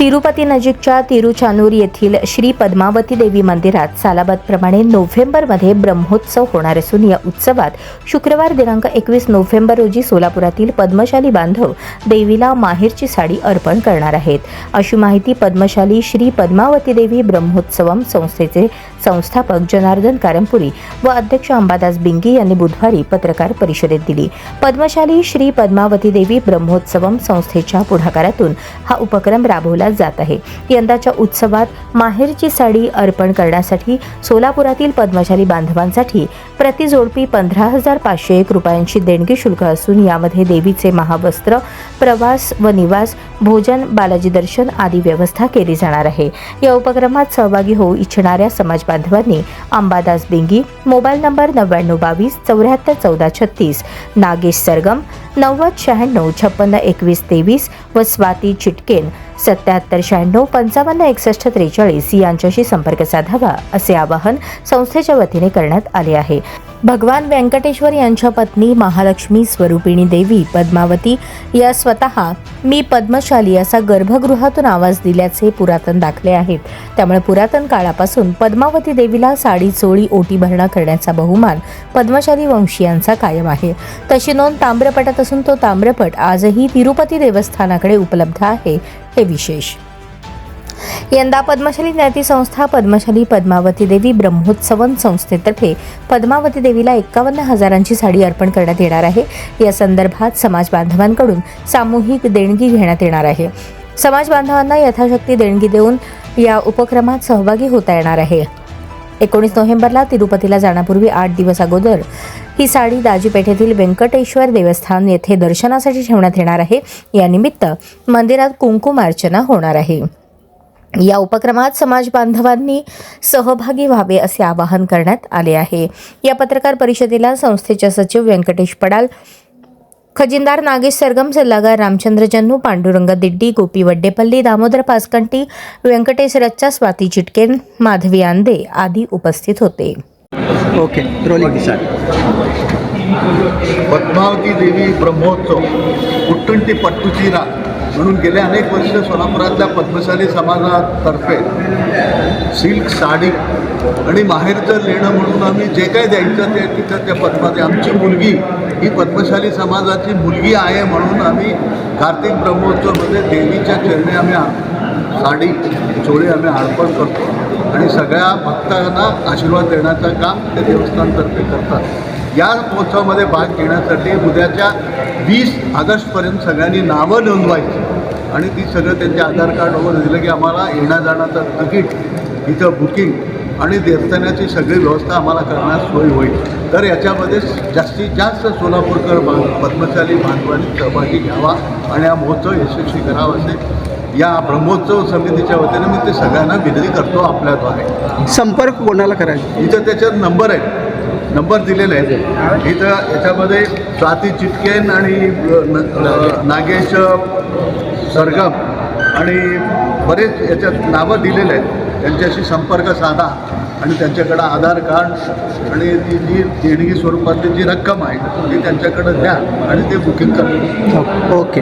तिरुपती नजीकच्या तिरुचानूर येथील श्री पद्मावती देवी मंदिरात सालाबादप्रमाणे नोव्हेंबरमध्ये ब्रह्मोत्सव होणार असून या उत्सवात शुक्रवार दिनांक एकवीस नोव्हेंबर रोजी सोलापुरातील पद्मशाली बांधव देवीला माहेरची साडी अर्पण करणार आहेत. अशी माहिती पद्मशाली श्री पद्मावती देवी ब्रह्मोत्सवम संस्थेचे संस्थापक जनार्दन कारंपुरी व अध्यक्ष अंबादास बिंगी यांनी बुधवारी पत्रकार परिषदेत दिली. पद्मशाली श्री पद्मावती देवी ब्रह्मोत्सवम संस्थेच्या पुढाकारातून हा उपक्रम राबवला जात आहे. यंदाच्या उत्सवात माहेरची साडी अर्पण करण्यासाठी सोलापुरातील पद्मशाली बांधवांसाठी प्रतिजोडपी पंधरा हजार पाचशे एक रुपयांची देणगी शुल्क असून यामध्ये देवीचे महावस्त्र प्रवास व निवास भोजन बालाजी दर्शन आदी व्यवस्था केली जाणार आहे. या उपक्रमात सहभागी होऊ इच्छिणाऱ्या समाज बांधवांनी अंबादास बिंगी मोबाईल नंबर नव्याण्णव बावीस चौऱ्याहत्तर चौदा छत्तीस नागेश सरगम नव्वद शहाण्णव छप्पन्न एकवीस तेवीस व स्वाती चिटकेन सत्याहत्तर शहाण्णव पंचावन्न एकसष्ट त्रेचाळीस यांच्याशी संपर्क साधावा असे आवाहन संस्थेच्या वतीने करण्यात आले आहे. भगवान व्यंकटेश्वर यांच्या पत्नी महालक्ष्मी स्वरूपिणी देवी पद्मावती या स्वतः मी पद्मशाली असा गर्भगृहातून आवाज दिल्याचे पुरातन दाखले आहेत. त्यामुळे पुरातन काळापासून पद्मावती देवीला साडी चोळी ओटी भरणा करण्याचा बहुमान पद्मशाली वंशीयांचा कायम आहे. तशी नोंद ताम्रपटात असून तो ताम्रपट आजही तिरुपती देवस्थानाकडे उपलब्ध आहे हे विशेष. यंदा पद्मशाली ज्ञाती संस्था पद्मशाली पद्मावती देवी ब्रह्मोत्सवन संस्थेतर्फे पद्मावती देवीला एक्कावन्न हजारांची साडी अर्पण करण्यात येणार आहे. या संदर्भात समाज बांधवांकडून सामूहिक देणगी घेण्यात येणार आहे. समाज बांधवांना यथाशक्ती देणगी देऊन या उपक्रमात सहभागी होता येणार आहे. एकोणीस नोव्हेंबरला तिरुपतीला जाण्यापूर्वी आठ दिवस अगोदर ही साडी दाजीपेठेतील व्यंकटेश्वर देवस्थान येथे दर्शनासाठी ठेवण्यात येणार आहे. यानिमित्त मंदिरात कुंकुमार्चना होणार आहे. या उपक्रमात समाज बांधवांनी सहभागी व्हावे असे आवाहन करण्यात आले आहे. या पत्रकार परिषदेला संस्थेचे सचिव व्यंकटेश पडाल खजिनदार नागेश सरगम सल्लागार रामचंद्र जन्नू पांडुरंग दिड्डी गोपी वड्डेपल्ली दामोदर पासकंटी व्यंकटेश रच्चा स्वाती चिटकेन माधवी आंदे आदी उपस्थित होते. ओके पद्मावती देवी ब्रह्मोत्सव कुट्टंटी पट्टुचीरा म्हणून गेले अनेक वर्ष सोलापुरातल्या पद्मशाली समाजातर्फे सिल्क साडी आणि माहेरचं लेणं म्हणून आम्ही जे काय द्यायचं ते तिथं त्या पद्माची आमची मुलगी ही पद्मशाली समाजाची मुलगी आहे म्हणून आम्ही कार्तिक ब्रह्मोत्सवमध्ये देवीच्या चरणी आम्ही साडी चोळी आम्ही अर्पण करतो. आणि सगळ्या भक्तांना आशीर्वाद देण्याचं काम ते देवस्थानतर्फे करतात. या महोत्सवामध्ये भाग घेण्यासाठी उद्याच्या वीस ऑगस्टपर्यंत सगळ्यांनी नावं नोंदवायची. आणि ती सगळं त्यांचे आधार कार्ड वगैरे दिलं की आम्हाला येण्या जाण्याचं तिकीट इथं बुकिंग आणि देवस्थानाची सगळी व्यवस्था आम्हाला करण्यास सोय होईल. तर याच्यामध्ये जास्तीत जास्त सोलापूरकर पद्मशाली बांधवांनी सहभागी घ्यावा आणि हा महोत्सव यशस्वी करावा असे या ब्रह्मोत्सव समितीच्या वतीने मी ते सगळ्यांना विनंती करतो आपल्याद्वारे. संपर्क कोणाला करायचा? इथं त्याच्यात नंबर आहेत. नंबर दिलेले आहेत. इथं याच्यामध्ये स्वाती चिटकेन आणि न- नागेश सरगम आणि बरेच याच्यात नावं दिलेले आहेत. त्यांच्याशी संपर्क साधा आणि त्यांच्याकडं आधार कार्ड आणि ती जी देणगी स्वरूपातली जी रक्कम आहे ती त्यांच्याकडं द्या आणि ते बुकिंग करा. ओके.